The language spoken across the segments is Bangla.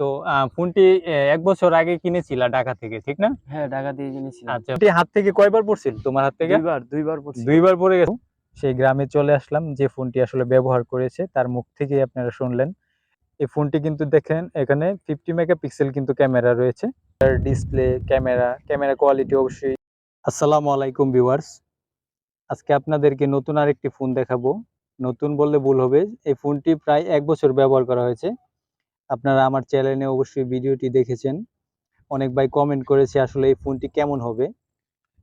তো ফোনটি এক বছর আগে কিনেছিলা ঢাকা থেকে ঠিক না? হ্যাঁ ঢাকা দিয়ে কিনেছিলাম। আচ্ছা ফোনটি হাত থেকে কয়বার পড়ছিল তোমার হাত থেকে? দুইবার দুইবার পড়ছি দুইবার পড়ে গেছে। সেই গ্রামে চলে আসলাম যে ফোনটি আসলে ব্যবহার করেছে তার মুখ থেকেই আপনারা শুনলেন। এই ফোনটি কিন্তু দেখেন এখানে ফিফটি মেগাপিক্সেল কিন্তু ক্যামেরা রয়েছে। তার ডিসপ্লে ক্যামেরা ক্যামেরা কোয়ালিটি অবশ্যই। আসসালামু আলাইকুম ভিউয়ার্স আজকে আপনাদেরকে নতুন আরেকটি ফোন দেখাবো। নতুন বললে ভুল হবে এই ফোনটি প্রায় এক বছর ব্যবহার করা হয়েছে। আপনারা আমার চ্যানেলে অবশ্যই ভিডিওটি দেখেছেন। অনেক ভাই কমেন্ট করেছে আসলে এই ফোনটি কেমন হবে।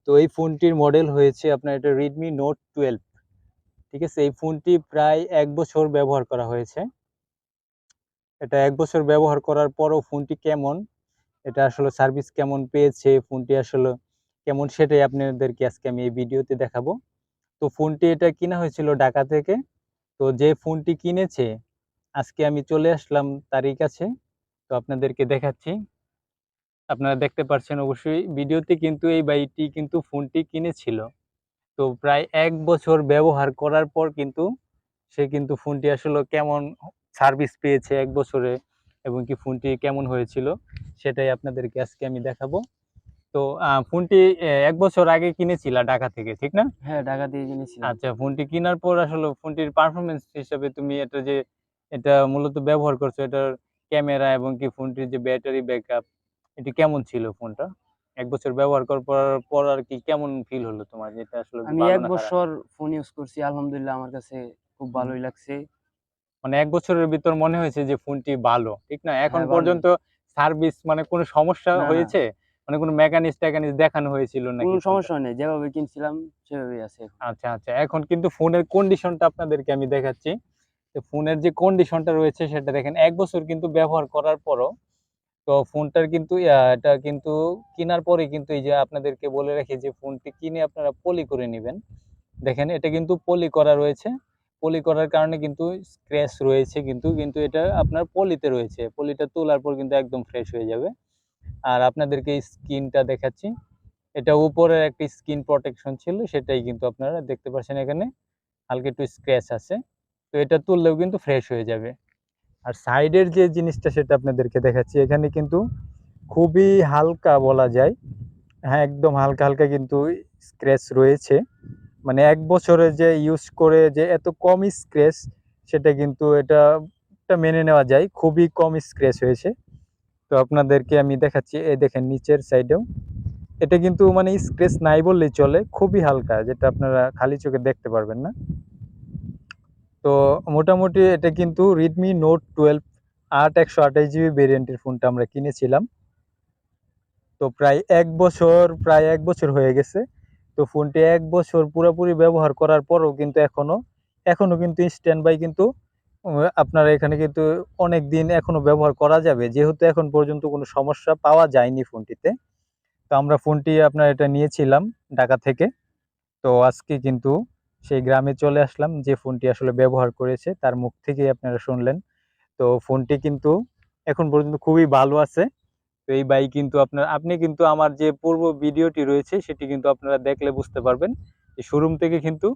তো এই ফোনটির মডেল হয়েছে আপনার এটা রেডমি নোট টুয়েলভ ঠিক আছে? এই ফোনটি প্রায় এক বছর ব্যবহার করা হয়েছে। এটা এক বছর ব্যবহার করার পরও ফোনটি কেমন? এটা আসলে সার্ভিস কেমন পেয়েছে? ফোনটি আসলে কেমন সেটাই আপনাদেরকে আজকে আমি এই ভিডিওতে দেখাবো। তো ফোনটি এটা কিনা হয়েছিল ঢাকা থেকে। তো যে ফোনটি কিনেছে আজকে আমি চলে আসলাম তারই কাছে। তো আপনাদেরকে দেখাচ্ছি। আপনারা দেখতে পাচ্ছেন অবশ্যই ভিডিওতে কিন্তু এই বাইকটি কিন্তু ফোনটি কিনেছিল। তো প্রায় এক বছর ব্যবহার করার পর কিন্তু সে কিন্তু ফোনটি আসলে কেমন সার্ভিস পেয়েছে এক বছরে এবং কি ফোনটি কেমন হয়েছিল সেটাই আপনাদেরকে আজকে আমি দেখাবো। তো ফোনটি এক বছর আগে কিনেছিলা ঢাকা থেকে ঠিক না? হ্যাঁ ঢাকা দিয়ে কিনেছিলাম আচ্ছা ফোনটি কেনার পর আসলে ফোনটির পারফরমেন্স হিসাবে তুমি এটা যে এটা মূলত ব্যবহার করছ এটার ক্যামেরা এবং কি ফোনটির যে ব্যাটারি ব্যাকআপ এটি কেমন ছিল ফোনটা? এক বছর ব্যবহার করার পর পর আর কি কেমন ফিল হলো তোমার? যেটা আসলে আমি এক বছর ফোন ইউজ করছি আলহামদুলিল্লাহ আমার কাছে খুব ভালোই লাগছে। মানে এক বছরের ভিতর মনে হয়েছে যে ফোনটি ভালো ঠিক না? এখন হ্যাঁ, পর্যন্ত সার্ভিস মানে কোনো সমস্যা। হয়েছে? মানে কোনো মেকানিক্স টেকানিক্স দেখানো হয়েছিল নাকি কোনো সমস্যা নেই যেভাবে কিনছিলাম সেভাবেই আছে আচ্ছা আচ্ছা। এখন কিন্তু ফোনের কন্ডিশনটা আপনাদেরকে আমি দেখাচ্ছি। ফোনের যে কন্ডিশনটা রয়েছে সেটা দেখেন, এক বছর কিন্তু ব্যবহার করার পরও তো ফোনটার কিন্তু এটা কিন্তু কেনার পরে কিন্তু এই যে আপনাদেরকে বলে রাখি যে ফোনটি কিনে আপনারা পলি করে নেবেন। দেখেন, এটা কিন্তু পলি করা রয়েছে। পলি করার কারণে কিন্তু স্ক্র্যাচ রয়েছে কিন্তু কিন্তু এটা আপনার পলিতে রয়েছে। পলিটা তোলার পর কিন্তু একদম ফ্রেশ হয়ে যাবে। আর আপনাদেরকে স্কিনটা দেখাচ্ছি। এটা উপরের একটি স্কিন প্রোটেকশন ছিল, সেটাই কিন্তু আপনারা দেখতে পাচ্ছেন এখানে। হালকা একটু স্ক্র্যাচ আছে। তো এটা তুললেও কিন্তু ফ্রেশ হয়ে যাবে। আর সাইডের যে জিনিসটা সেটা আপনাদেরকে দেখাচ্ছি, এখানে কিন্তু খুবই হালকা বলা যায় হ্যাঁ একদম হালকা হালকা কিন্তু স্ক্র্যাচ রয়েছে। মানে এক বছরে যে ইউজ করে যে এত কম স্ক্র্যাচ সেটা কিন্তু এটা মেনে নেওয়া যায়, খুবই কম স্ক্র্যাচ হয়েছে। তো আপনাদেরকে আমি দেখাচ্ছি, এই দেখেন নিচের সাইডেও এটা কিন্তু মানে স্ক্র্যাচ নাই বললেই চলে, খুবই হালকা, যেটা আপনারা খালি চোখে দেখতে পারবেন না। তো মোটামুটি এটা কিন্তু রেডমি নোট টুয়েলভ আট একশো আঠাশ জিবি ভেরিয়েন্টের ফোনটা আমরা কিনেছিলাম। তো প্রায় এক বছর, প্রায় এক বছর হয়ে গেছে। তো ফোনটি এক বছর পুরোপুরি ব্যবহার করার পরও কিন্তু এখনও এখনও কিন্তু স্ট্যান্ড বাই কিন্তু আপনারা এখানে কিন্তু অনেক দিন এখনও ব্যবহার করা যাবে। যেহেতু এখন পর্যন্ত কোনো সমস্যা পাওয়া যায়নি ফোনটিতে তো আমরা ফোনটি আপনার এটা নিয়েছিলাম ঢাকা থেকে। তো আজকে কিন্তু সেই গ্রামে চলে আসলাম, যে ফোনটি আসলে ব্যবহার করেছে, তার মুখ থেকেই আপনারা শুনলেন। তো ফোনটি কিন্তু এখন পর্যন্ত খুবই ভালো আছে। তো এই বাইক কিন্তু আপনার, আপনি কিন্তু আমার যে পূর্ব ভিডিওটি রয়েছে, সেটি কিন্তু আপনারা দেখলে বুঝতে পারবেন। এই শোরুম থেকে কিন্তু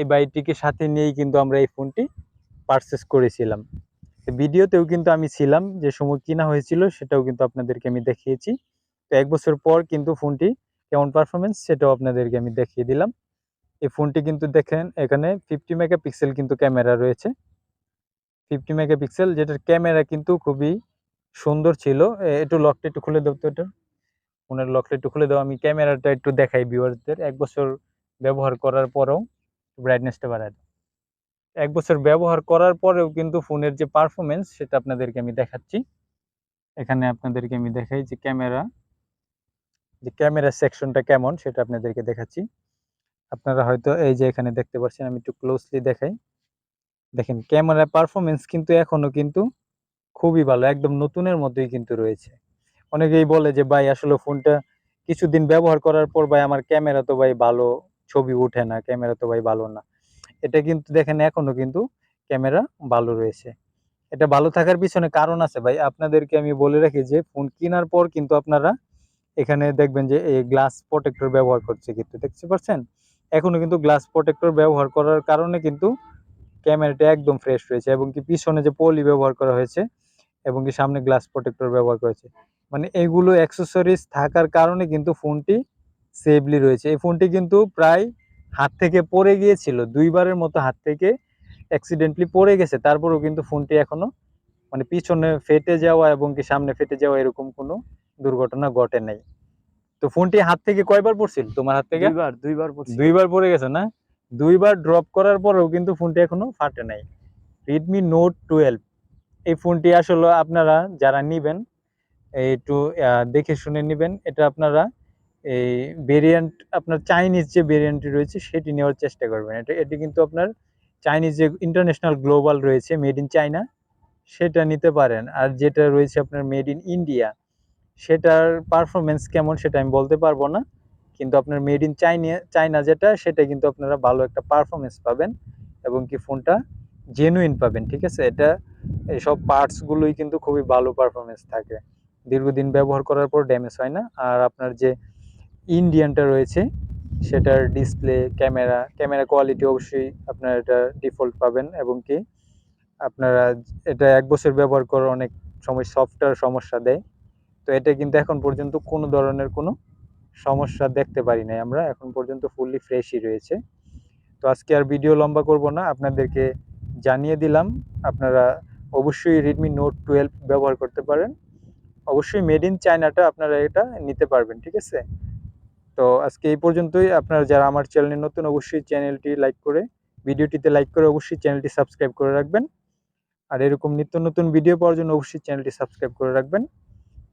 এই বাইকটিকে সাথে নিয়েই কিন্তু আমরা এই ফোনটি পারচেস করেছিলাম। ভিডিওতেও কিন্তু আমি ছিলাম, যে সময় কিনা হয়েছিল, সেটাও কিন্তু আপনাদেরকে আমি দেখিয়েছি। তো এক বছর পর কিন্তু ফোনটি কেমন পারফরমেন্স সেটাও আপনাদেরকে আমি দেখিয়ে দিলাম। এই ফোনটি কিন্তু দেখেন, এখানে ফিফটি মেগাপিক্সেল কিন্তু ক্যামেরা রয়েছে। ফিফটি মেগাপিক্সেল যেটার ক্যামেরা কিন্তু খুবই সুন্দর ছিল। একটু লকটা একটু খুলে দাও তো এটা। ফোনের লকটা একটু খুলে দাও, আমি ক্যামেরাটা একটু দেখাই ভিউয়ারদের এক বছর ব্যবহার করার পরেও ব্রাইটনেসটা বাড়ায় এক বছর ব্যবহার করার পরেও কিন্তু ফোনের যে পারফরমেন্স সেটা আপনাদেরকে আমি দেখাচ্ছি। এখানে আপনাদেরকে আমি দেখাই যে ক্যামেরা যে ক্যামেরা সেকশনটা কেমন, সেটা আপনাদেরকে দেখাচ্ছি। আপনারা হয়তো এই যে এখানে দেখতে পাচ্ছেন, আমি একটু ক্লোজলি দেখাই। দেখেন ক্যামেরা পারফরমেন্স কিন্তু এখনও কিন্তু খুবই ভালো, একদম নতুনের মতোই কিন্তু রয়েছে। অনেকেই বলে যে, ভাই, আসলে ফোনটা কিছুদিন ব্যবহার করার পর ভাই, আমার ক্যামেরা তো ভাই ভালো ছবি ওঠে না ক্যামেরা তো ভাই ভালো না। এটা কিন্তু দেখেন এখনও কিন্তু ক্যামেরা ভালো রয়েছে। এটা ভালো থাকার পিছনে কারণ আছে ভাই, আপনাদেরকে আমি বলে রাখি যে, ফোন কেনার পর কিন্তু আপনারা এখানে দেখবেন যে, এই গ্লাস প্রোটেক্টর ব্যবহার করছে কিন্তু, দেখতে পাচ্ছেন? এখনও কিন্তু গ্লাস প্রোটেক্টর ব্যবহার করার কারণে কিন্তু ক্যামেরাটা একদম ফ্রেশ রয়েছে এবং কি পিছনে যে পলি ব্যবহার করা হয়েছে এবং কি সামনে গ্লাস প্রোটেক্টর ব্যবহার করেছে মানে এগুলো অ্যাক্সেসরিজ থাকার কারণে কিন্তু ফোনটি সেফলি রয়েছে। এই ফোনটি কিন্তু প্রায় হাত থেকে পড়ে গিয়েছিল, দুইবারের মতো হাত থেকে অ্যাক্সিডেন্টলি পড়ে গেছে। তারপরেও কিন্তু ফোনটি এখনও মানে পিছনে ফেটে যাওয়া এবং কি সামনে ফেটে যাওয়া এরকম কোনো দুর্ঘটনা ঘটে নাই। তো ফোনটি হাত থেকে কয়বার পড়ছিল তোমার হাত থেকে? দুইবার দুইবার দুইবার পড়ে গেছে না? দুইবার ড্রপ করার পরেও কিন্তু ফোনটি এখনও ফাটে নাই। রেডমি নোট টুয়েলভ এই ফোনটি আসলে আপনারা যারা নিবেন একটু দেখে শুনে নেবেন এটা আপনারা এই ভেরিয়েন্ট আপনার চাইনিজ যে ভেরিয়েন্টটি রয়েছে সেটি নেওয়ার চেষ্টা করবেন। এটা এটি কিন্তু আপনার চাইনিজ যে ইন্টারন্যাশনাল গ্লোবাল রয়েছে মেড ইন চাইনা সেটা নিতে পারেন। আর যেটা রয়েছে আপনার মেড ইন ইন্ডিয়া সেটার পারফরমেন্স কেমন সেটা আমি বলতে পারব না। কিন্তু আপনার মেড ইন চাইনা চায়না যেটা, সেটা কিন্তু আপনারা ভালো একটা পারফরমেন্স পাবেন এবং কি ফোনটা জেনুইন পাবেন, ঠিক আছে? এটা এইসব পার্টসগুলোই কিন্তু খুবই ভালো পারফরমেন্স থাকে। দীর্ঘদিন ব্যবহার করার পর ড্যামেজ হয় না। আর আপনার যে ইন্ডিয়ানটা রয়েছে, সেটার ডিসপ্লে ক্যামেরা ক্যামেরা কোয়ালিটি অবশ্যই আপনারা এটা ডিফল্ট পাবেন এবং কি আপনারা এটা এক বছর ব্যবহার করে অনেক সময় সফটওয়্যার সমস্যা দেয়। তো এটা কিন্তু এখন পর্যন্ত কোনো ধরনের কোনো সমস্যা দেখতে পারি নাই আমরা। এখন পর্যন্ত ফুললি ফ্রেশই রয়েছে। তো আজকে আর ভিডিও লম্বা করব না, আপনাদেরকে জানিয়ে দিলাম। আপনারা অবশ্যই রেডমি নোট টুয়েলভ ব্যবহার করতে পারেন। অবশ্যই মেড ইন চায়নাটা আপনারা এটা নিতে পারবেন, ঠিক আছে? তো আজকে এই পর্যন্তই। আপনারা যারা আমার চ্যানেলে নতুন, অবশ্যই চ্যানেলটি লাইক করে ভিডিওটিতে লাইক করে অবশ্যই চ্যানেলটি সাবস্ক্রাইব করে রাখবেন। আর এরকম নিত্য নতুন ভিডিও পাওয়ার জন্য অবশ্যই চ্যানেলটি সাবস্ক্রাইব করে রাখবেন।